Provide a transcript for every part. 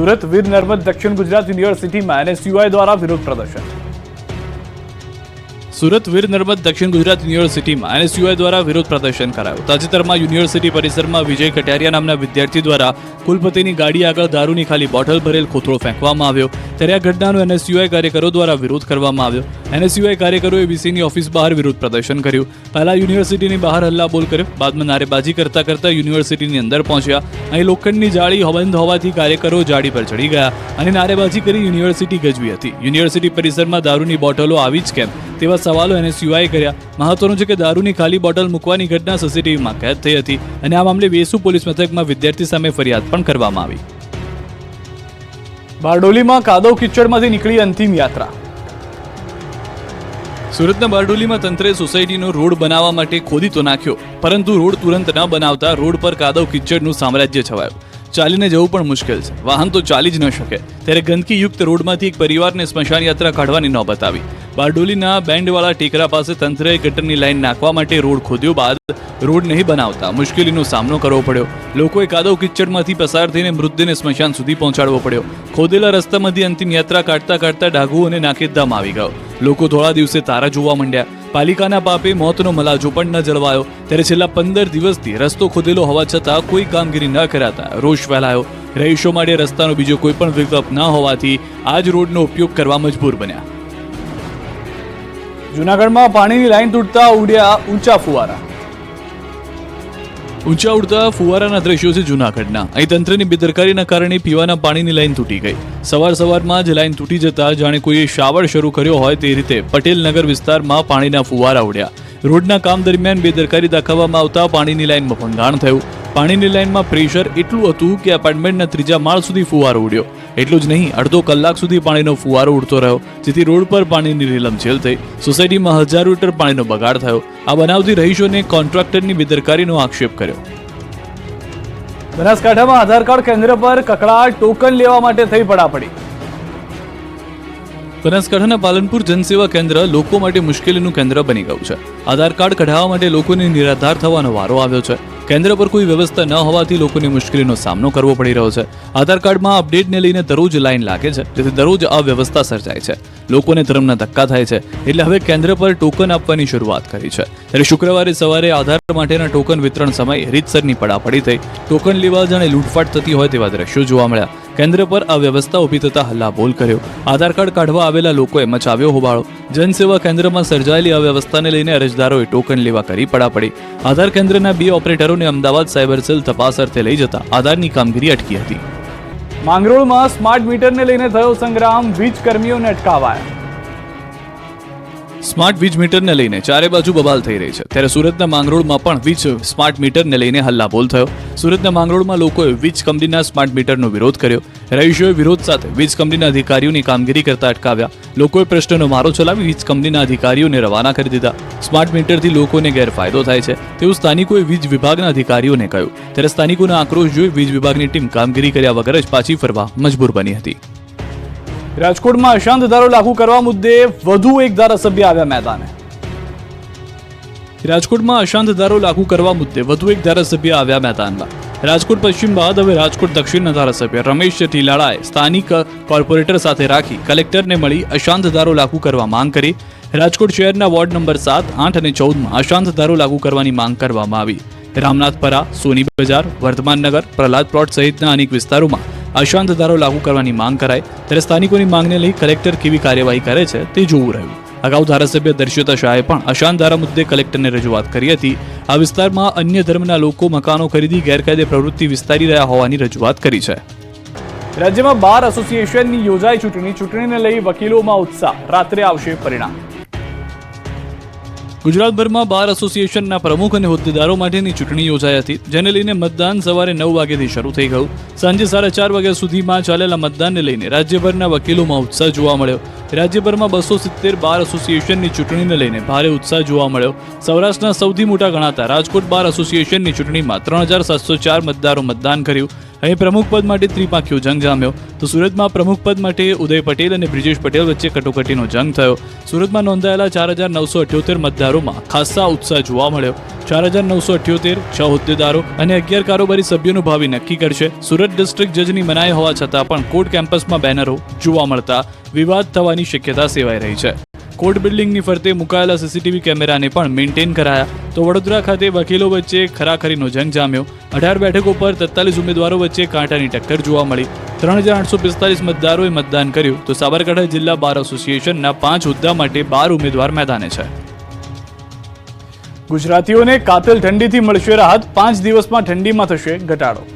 સુરત, વીર નર્મદ, દક્ષિણ ગુજરાત યુનિવર્સિટીમાં એનએસયુઆઈ દ્વારા વિરોધ પ્રદર્શન. સુરત, વીર નર્મદ, દક્ષિણ ગુજરાત યુનિવર્સિટીમાં એનએસયુઆઈ દ્વારા વિરોધ પ્રદર્શન કરાયું. તાજેતરમાં યુનિવર્સિટી પરિસરમાં વિજય કટારિયા નામના વિદ્યાર્થી દ્વારા કુલપતિની ગાડી આગળ દારૂની ખાલી બોટલ ભરેલ કોથળો ફેંકવામાં આવ્યો. ત્યારે આ ઘટનાનો એનએસયુઆઈ કાર્યકરો દ્વારા વિરોધ કરવામાં આવ્યો. એનએસયુઆઈ કાર્યકરોએ વીસીની ઓફિસ બહાર વિરોધ પ્રદર્શન કર્યું. પહેલા યુનિવર્સિટીની બહાર હલ્લાબોલ કર્યો. બાદમાં નારેબાજી કરતા કરતા યુનિવર્સિટીની અંદર પહોંચ્યા. અહીં લોખંડની જાળી બંધ હોવાથી કાર્યકરો જાળી પર ચડી ગયા અને નારેબાજી કરી યુનિવર્સિટી ગજવી હતી. યુનિવર્સિટી પરિસરમાં દારૂની બોટલો આવી જ કેમ? તેવા સવાલો એને સીવાય કર્યા. મહત્વનું છે કે દારૂની ખાલી બોટલ મૂકવાની ઘટના સીસીટીવીમાં કેદ થઈ હતી અને આ મામલે વેસુ પોલીસ મથકમાં વિદ્યાર્થી સામે ફરિયાદ પણ કરવામાં આવી. બારડોલીમાં કાદવ કિચડમાંથી નીકળી અંતિમ યાત્રા. સુરતના બારડોલીમાં તંત્રે સોસાયટીનો રોડ બનાવવા માટે ખોદી તો નાખ્યો, પરંતુ રોડ તુરંત ન બનાવતા રોડ પર કાદવ કિચડનું સામ્રાજ્ય છવાયું. ચાલીને જવું પણ મુશ્કેલ છે. વાહન તો ચાલી જ ન શકે. ત્યારે ગંદકીયુક્ત રોડમાંથી એક પરિવારને સ્મશાન યાત્રા કાઢવાની નોબત આવી બારડોલીના બેન્ડવાળા ટેકરા પાસે તંત્રએ ગટરની લાઈન નાખવા માટે રોડ ખોદ્યો બાદ રોડ નહીં બનાવતા મુશ્કેલીનો સામનો કરવો પડ્યો. લોકોએ કાદવ કિચડમાંથી પસાર થઈને મૃતદેહને સ્મશાન સુધી પહોંચાડવો પડ્યો. ખોદેલા રસ્તામાંથી અંતિમ યાત્રા કાઢતા કાઢતા ડાઘુ અને નાકેદમ આવી ગયો. લોકો થોડા દિવસે તારા જોવા માંડ્યા. પાલિકાના પાપે મોતનો મલાજો પણ ન જળવાયો. ત્યારે છેલ્લા પંદર દિવસથી રસ્તો ખોદેલો હોવા છતાં કોઈ કામગીરી ન કરાતા રોષ ફેલાયો. રહીશો માટે રસ્તાનો બીજો કોઈ પણ વિકલ્પ ન હોવાથી આ જ રોડનો ઉપયોગ કરવા મજબૂર બન્યા. જૂનાગઢમાં પાણીની લાઈન તૂટતા ઉડ્યા ઊંચા ફુવારા. ઊંચા ઉડતા ફુવારાના દ્રશ્યો છે જૂનાગઢના. અહીં તંત્રની બેદરકારીના કારણે પીવાના પાણીની લાઈન તૂટી ગઈ. સવાર સવારમાં જ લાઈન તૂટી જતા જાણે કોઈએ શાવર શરૂ કર્યો હોય તે રીતે પટેલ નગર વિસ્તારમાં પાણીના ફુવારા ઉડ્યા. રોડના કામ દરમિયાન બેદરકારી દાખવવામાં આવતા પાણીની લાઈનમાં ભંગાણ થયું. પાણીની લાઇનમાં પ્રેશર એટલું હતું કે એપાર્ટમેન્ટના ત્રીજા માળ સુધી ફુવારો ઉડ્યો. એટલું જ નહીં, અડધો કલાક સુધી પાણીનો ફુવારો ઉડતો રહ્યો, જેથી રોડ પર પાણીની રીલમછેલ થઈ. સોસાયટીમાં હજારો લીટર પાણીનો બગાડ થયો. આ બનાવથી રહીશોને કોન્ટ્રાક્ટરની બેદરકારીનો આક્ષેપ કર્યો. બનાસકાંઠામાં આધાર કાર્ડ કેન્દ્ર પર કકડાટ ટોકન લેવા માટે થઈ પડાપડી. બનાસકાંઠાના પાલનપુર જનસેવા કેન્દ્ર લોકો માટે મુશ્કેલીનું કેન્દ્ર બની ગયું છે. આધાર કાર્ડ કઢાવવા માટે લોકોને નિરાધાર થવાનો વારો આવ્યો છે. કેન્દ્ર પર કોઈ વ્યવસ્થા ન હોવાથી લોકોને મુશ્કેલીનો સામનો કરવો પડી રહ્યો છે. આધાર કાર્ડમાં અપડેટને લઈને દરરોજ લાઈન લાગે છે, જેથી દરરોજ અવ્યવસ્થા સર્જાય છે. લોકોને ધર્મના ધક્કા થાય છે, એટલે હવે કેન્દ્ર પર ટોકન આપવાની શરૂઆત કરી છે. ત્યારે શુક્રવારે સવારે આધાર માટેના ટોકન વિતરણ સમયે રીતસરની પડાપડી થઈ. ટોકન લેવા જાણે લૂંટફાટ થતી હોય તેવા દ્રશ્યો જોવા મળ્યા. કેન્દ્ર પર અવ્યવસ્થા ઊભી થતા હલ્લાબોલ કર્યો. આધાર કાર્ડ કાઢવા આવેલા લોકોએ મચાવ્યો હોબાળો. જનસેવા કેન્દ્રમાં સર્જાયેલી અવ્યવસ્થાને લઈને અરજદારોએ ટોકન લેવા કરી પડાપડી. આધાર કેન્દ્રના બે ઓપરેટરોને અમદાવાદ સાયબર સેલ તપાસ અર્થે લઈ જતા આધારની કામગીરી અટકી હતી. માંગરોળમાં સ્માર્ટ મીટરને લઈને થયો સંગ્રામ વીજ કર્મીઓને અટકાવાયા. સ્માર્ટ વીજ મીટરને લઈને ચારે બાજુ બબાલ થઈ રહી છે. ત્યારે સુરતના માંગરોળમાં પણ વીજ સ્માર્ટ મીટરને લઈને હલ્લાબોલ થયો. સુરતના માંગરોળમાં લોકોએ વીજ કંપનીના સ્માર્ટ મીટરનો વિરોધ કર્યો. રહીશોએ વિરોધ સાથે વીજ કંપનીના અધિકારીઓની કામગીરી કરતા અટકાવ્યા. લોકોએ પ્રશ્નનો મારો ચલાવી વીજ કંપનીના અધિકારીઓને રવાના કરી દીધા. સ્માર્ટ મીટરથી લોકોને ગેરફાયદો થાય છે. તેવું સ્થાનિકોએ વીજ વિભાગના અધિકારીઓને કહ્યું. ત્યારે સ્થાનિકોનો આક્રોશ જોઈ વીજ વિભાગની ટીમ કામગીરી કર્યા વગર જ પાછી ફરવા મજબૂર બની હતી. રાજકોટમાં અશાંત ધારો લાગુ કરવા મુદ્દે વધુ એક ધારાસભ્ય આવ્યા મેદાને. રાજકોટમાં અશાંત ધારો લાગુ કરવા મુદ્દે વધુ એક ધારાસભ્ય આવ્યા મેદાનમાં. રાજકોટ પશ્ચિમ બાદ હવે રાજકોટ દક્ષિણના ધારાસભ્ય રમેશ ટીલાળાએ સ્થાનિક કોર્પોરેટર સાથે રાખી કલેક્ટરને મળી અશાંત ધારો લાગુ કરવા માંગ કરી. રાજકોટ શહેરના વોર્ડ નંબર સાત, આઠ અને ચૌદમાં અશાંત ધારો લાગુ કરવાની માંગ કરવામાં આવી. રામનાથપરા સોની બજાર, વર્ધમાન નગર, પ્રહલાદ પ્લોટ સહિતના અનેક વિસ્તારોમાં અશાંત ધારો લાગુ કરવાની માંગ કરાય ત્યારે સ્થાનિકોની માંગને લઈ કલેક્ટર કેવી કાર્યવાહી કરે છે તે જોવું રહ્યું. અગાઉ ધારાસભ્ય દર્શિતા શાહે પણ અશાંત ધારા મુદ્દે કલેક્ટરને રજૂઆત કરી હતી. આ વિસ્તારમાં અન્ય ધર્મના લોકો મકાનો ખરીદી, ગેરકાયદે પ્રવૃત્તિ વિસ્તારી રહ્યા હોવાની રજૂઆત કરી છે. રાજ્યમાં બાર એસોસિએશનની યોજાઈ ચૂંટણી, ચૂંટણીને લઈ વકીલોમાં ઉત્સાહ. રાત્રે આવશે પરિણામ. ગુજરાતભરમાં બાર એસોસિએશનના પ્રમુખ અને હોદ્દેદારો માટેની ચૂંટણી યોજાઈ હતી, જેને લઈને મતદાન સવારે નવ વાગ્યાથી શરૂ થઈ ગયું. સાંજે સાડા ચાર વાગ્યા સુધીમાં ચાલેલા મતદાનને લઈને રાજ્યભરના વકીલોમાં ઉત્સાહ જોવા મળ્યો. રાજ્યભરમાં બસો સિત્તેર બાર એસોસિએશનની ચૂંટણીને લઈને ભારે ઉત્સાહ જોવા મળ્યો. સૌરાષ્ટ્રના સૌથી મોટા ગણાતા રાજકોટ બાર એસોસિએશનની ચૂંટણીમાં ત્રણ હજાર સાતસો ચાર મતદારો મતદાન કર્યું. અહીં પ્રમુખ પદ માટે ત્રિપાંખ્યો જંગ જામ્યો. તો સુરતમાં પ્રમુખ પદ માટે ઉદય પટેલ અને બ્રિજેશ પટેલ વચ્ચે કટોકટીનો જંગ થયો. સુરતમાં નોંધાયેલા ચાર હજાર નવસો અઠ્યોતેર મતદારોમાં ખાસ્સા ઉત્સાહ જોવા મળ્યો. ચાર હજાર નવસો અઠ્યોતેર છ હોદ્દેદારો અને અગિયાર કારોબારી સભ્યોનું ભાવિ નક્કી કરશે. સુરત ડિસ્ટ્રિક્ટ જજની મનાઈ હોવા છતાં પણ કોર્ટ કેમ્પસમાં બેનરો જોવા મળતા વિવાદ થવાની શક્યતા સેવાઈ રહી છે. કોર્ટ બિલ્ડિંગની ફરતે મુકાયેલા સીસીટીવી કેમેરાને પણ મેન્ટેન કરાયા. તો વડોદરા ખાતે વકીલો વચ્ચે ખરાખરીનો જંગ જામ્યો. અઢાર બેઠકો પર તેતાલીસ ઉમેદવારો વચ્ચે કાંટાની ટક્કર જોવા મળી. ત્રણ હજાર આઠસો પિસ્તાલીસ મતદારોએ મતદાન કર્યું. તો સાબરકાંઠા જિલ્લા બાર એસોસિએશનના પાંચ હોદ્દા માટે બાર ઉમેદવાર મેદાને છે. ગુજરાતીઓને કાતિલ ઠંડીથી મળશે રાહત. પાંચ દિવસમાં ઠંડીમાં થશે ઘટાડો.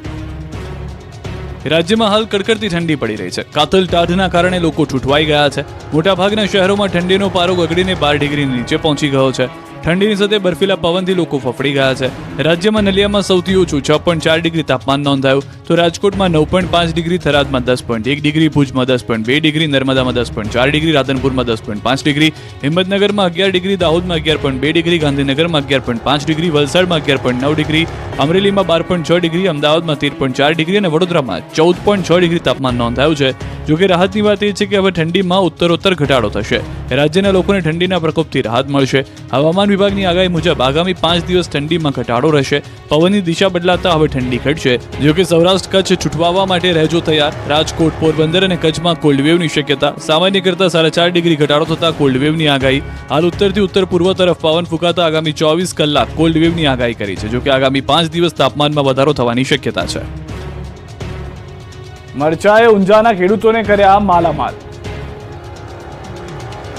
રાજ્યમાં હાલ કડકડતી ઠંડી પડી રહી છે. કાતલ ટાઢના કારણે લોકો છૂટવાઈ ગયા છે. મોટાભાગના શહેરોમાં ઠંડીનો પારો ગગડીને બાર ડિગ્રી નીચે પહોંચી ગયો છે. ઠંડીની સાથે બર્ફીલા પવનથી લોકો ફફડી ગયા છે. રાજ્યમાં નલિયામાં સૌથી ઓછું છ પોઈન્ટ ચાર ડિગ્રી તાપમાન નોંધાયું તો રાજકોટમાં નવ પોઈન્ટ પાંચ ડિગ્રી, થરાદમાં દસ પોઈન્ટ એક ડિગ્રી, ભુજમાં દસ પોઈન્ટ બે ડિગ્રી, નર્મદામાં દસ પોઈન્ટ ચાર ડિગ્રી, રાધનપુરમાં દસ પોઈન્ટ પાંચ ડિગ્રી, હિંમતનગરમાં અગિયાર ડિગ્રી, દાહોદમાં અગિયાર પોઈન્ટ બે ડિગ્રી, ગાંધીનગરમાં અગિયાર પોઈન્ટ પાંચ ડિગ્રી, વલસાડમાં અગિયાર પોઈન્ટ નવ ડિગ્રી, અમરેલીમાં બાર પોઈન્ટ છ ડિગ્રી, અમદાવાદમાં તેર પોઈન્ટ ચાર ડિગ્રી અને વડોદરામાં ચૌદ પોઈન્ટ છ ડિગ્રી તાપમાન નોંધાયું છે. જોકે રાહતની વાત એ છે કે હવે ઠંડીમાં ઉત્તરોત્તર ઘટાડો થશે. રાજ્યના લોકોને ઠંડીના પ્રકોપથી રાહત મળશે. હવામાન વિભાગની આગાહી મુજબ આગામી પાંચ દિવસ ઠંડીમાં ઘટાડો રહેશે. પવનની દિશા બદલાતા હવે ઠંડી ઘટશે. જોકે સૌરાષ્ટ્ર કચ્છ છૂટવાવા માટે રહેજો તૈયાર. રાજકોટ, પોરબંદર અને કચ્છમાં કોલ્ડ શક્યતા. સામાન્ય કરતાં સાડા ચાર ડિગ્રી ઘટાડો થતા કોલ્ડ વેવની આગાહી. હાલ ઉત્તરથી ઉત્તર પૂર્વ તરફ પવન ફૂંકાતા આગામી ચોવીસ કલાક કોલ્ડ વેવની આગાહી કરી છે. જોકે આગામી પાંચ દિવસ તાપમાનમાં વધારો થવાની શક્યતા છે. મરચાએ ઊંઝાના ખેડૂતોને કર્યા માલામાલ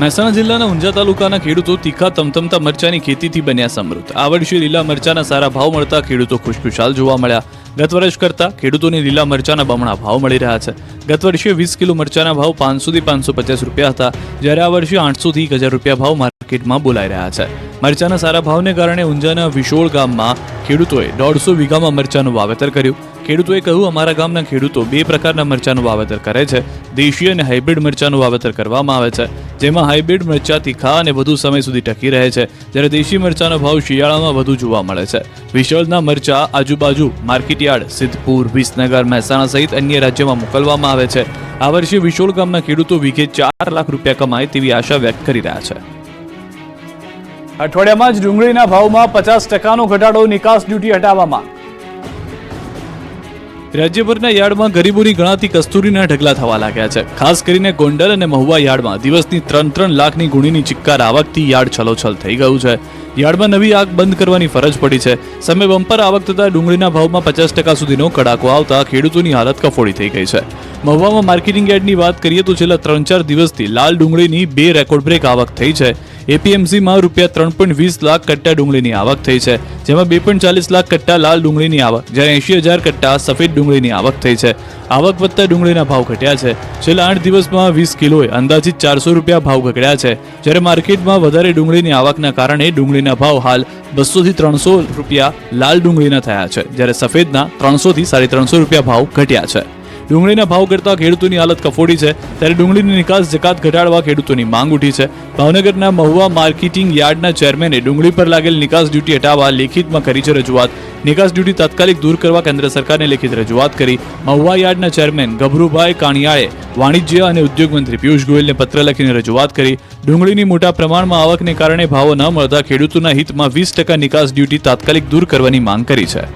મહેસાણા જિલ્લાના ઊંઝા તાલુકાના ખેડૂતો તીખા તમતમતા મરચાની ખેતીથી બન્યા સમૃદ્ધ. આ વર્ષે લીલા મરચાના સારા ભાવ મળતા ખેડૂતો ખુશખુશાલ જોવા મળ્યા. ગત વર્ષ કરતા ખેડૂતોને લીલા મરચાના બમણા ભાવ મળી રહ્યા છે. ગત વર્ષે વીસ કિલો મરચાના ભાવ પાંચસોથી પાંચસો પચાસ રૂપિયા હતા. જ્યારે આ વર્ષે આઠસોથી એક હજાર રૂપિયા ભાવ માર્કેટમાં બોલાઈ રહ્યા છે. મરચાના સારા ભાવને કારણે ઊંઝાના વિશોળ ગામમાં ખેડૂતોએ દોઢસો વીઘામાં મરચાનું વાવેતર કર્યું. ખેડૂતોએ કહ્યું, અમારા ગામના ખેડૂતો બે પ્રકારના મરચાનું વાવેતર કરે છે. દેશી અને હાઇબ્રિડ મરચાનું વાવેતર કરવામાં આવે છે. જેમાં હાઇબ્રિડ મરચા તીખા અને વધુ સમય સુધી ટકી રહે છે. જ્યારે દેશી મરચાનો ભાવ શિયાળામાં વધુ જોવા મળે છે. વિશોળના મરચા આજુબાજુ માર્કેટયાર્ડ, સિદ્ધપુર, વિસનગર, મહેસાણા સહિત અન્ય રાજ્યોમાં મોકલવામાં આવે છે. આ વર્ષે વિશોળ ગામના ખેડૂતો વીઘે ચાર લાખ રૂપિયા કમાય તેવી આશા વ્યક્ત કરી રહ્યા છે. અઠવાડિયામાં જ ડુંગળીના ભાવમાં પચાસ ટકાનો ઘટાડો નિકાસ ડ્યુટી હટાવવામાં. રાજ્યભરના યાર્ડમાં ગરીબોની ગણાતી કસ્તુરીના ઢગલા થવા લાગ્યા છે. ખાસ કરીને ગોંડલ અને મહુવા યાર્ડમાં દિવસની ત્રણ ત્રણ લાખની ગુણીની ચિક્કાર આવકથી યાર્ડ છલોછલ થઈ ગયું છે. યાર્ડમાં નવી આગ બંધ કરવાની ફરજ પડી છે. સમય બમ્પર આવક થતાં ડુંગળીના ભાવમાં પચાસ ટકા સુધીનો કડાકો આવતા ખેડૂતોની હાલત કફોડી થઈ ગઈ છે. મહુવામાં માર્કેટિંગ યાર્ડની વાત કરીએ તો છેલ્લા ત્રણ ચાર દિવસથી લાલ ડુંગળીની બે રેકોર્ડ બ્રેક આવક થઈ છે. એપીએમસીમાં રૂપિયા ત્રણ પોઈન્ટ વીસ લાખ કટ્ટા ડુંગળીની આવક થઈ છે, જેમાં બે પોઈન્ટ ચાલીસ લાખ કટ્ટા લાલ ડુંગળીની આવક, જ્યારે એંશી હજાર કટ્ટા સફેદ ડુંગળીની આવક થઈ છે. આવક વધતા ડુંગળીના ભાવ ઘટ્યા છે. છેલ્લા આઠ દિવસમાં વીસ કિલોએ અંદાજિત ચારસો રૂપિયા ભાવ ઘટ્યા છે, જ્યારે માર્કેટમાં વધારે ડુંગળીની આવકના કારણે ડુંગળીના ભાવ હાલ બસોથી ત્રણસો રૂપિયા લાલ ડુંગળીના થયા છે, જ્યારે સફેદના ત્રણસોથી સાડી ત્રણસો રૂપિયા ભાવ ઘટ્યા છે. ડુંગળીના ભાવ કરતા ખેડૂતોની હાલત કફોડી છે. ત્યારે ડુંગળીની નિકાસ જકાત ઘટાડવા ખેડૂતોની માંગ ઉઠી છે. ભાવનગરના મહુવા માર્કેટિંગ યાર્ડના ચેરમેને ડુંગળી પર લાગેલ નિકાસ ડ્યુટી હટાવવા લેખિતમાં કરી છે રજૂઆત. નિકાસ ડ્યુટી તાત્કાલિક દૂર કરવા કેન્દ્ર સરકારને લેખિત રજૂઆત કરી. મહુવા યાર્ડના ચેરમેન ગભરુભાઈ કાણિયાળે વાણિજ્ય અને ઉદ્યોગ મંત્રી પિયુષ ગોયલને પત્ર લખીને રજૂઆત કરી. ડુંગળીની મોટા પ્રમાણમાં આવકને કારણે ભાવો ન મળતા ખેડૂતોના હિતમાં વીસ ટકા નિકાસ ડ્યુટી તાત્કાલિક દૂર કરવાની માંગ કરી છે.